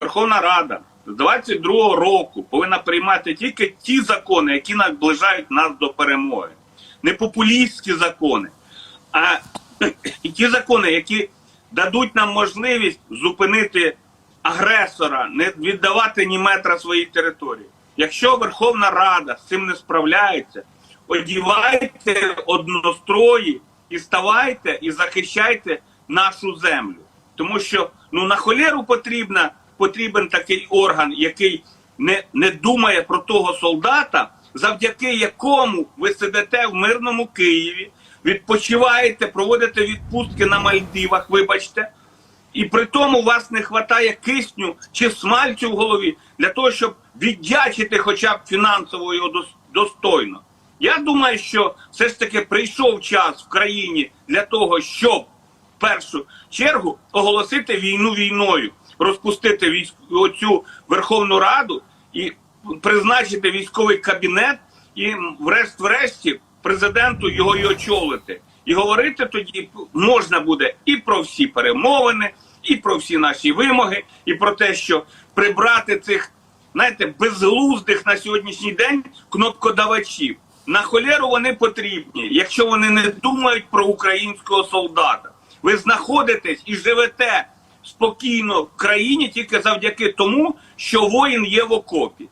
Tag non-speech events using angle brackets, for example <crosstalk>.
Верховна Рада з 22-го року повинна приймати тільки ті закони, які наближають нас до перемоги. Не популістські закони, а <clears throat> ті закони, які дадуть нам можливість зупинити агресора, не віддавати ні метра своїй території. Якщо Верховна Рада з цим не справляється, одівайте однострої і ставайте і захищайте нашу землю. Тому що ну на холеру потрібна, потрібен такий орган, який не, не думає про того солдата, завдяки якому ви сидите в мирному Києві, відпочиваєте, проводите відпустки на Мальдивах, вибачте, і при тому вас не вистачає кисню чи смальцю в голові для того, щоб віддячити хоча б фінансово його достойно. Я думаю, що все ж таки прийшов час в країні для того, щоб в першу чергу оголосити війну війною, розпустити військ... оцю Верховну Раду і призначити військовий кабінет, і врешті-врешті президенту його і очолити. І говорити тоді можна буде і про всі перемовини, і про всі наші вимоги, і про те, що прибрати цих, знаєте, безглуздих на сьогоднішній день кнопкодавачів. На холеру вони потрібні, якщо вони не думають про українського солдата. Ви знаходитесь і живете спокійно в країні тільки завдяки тому, що воїн є в окопі.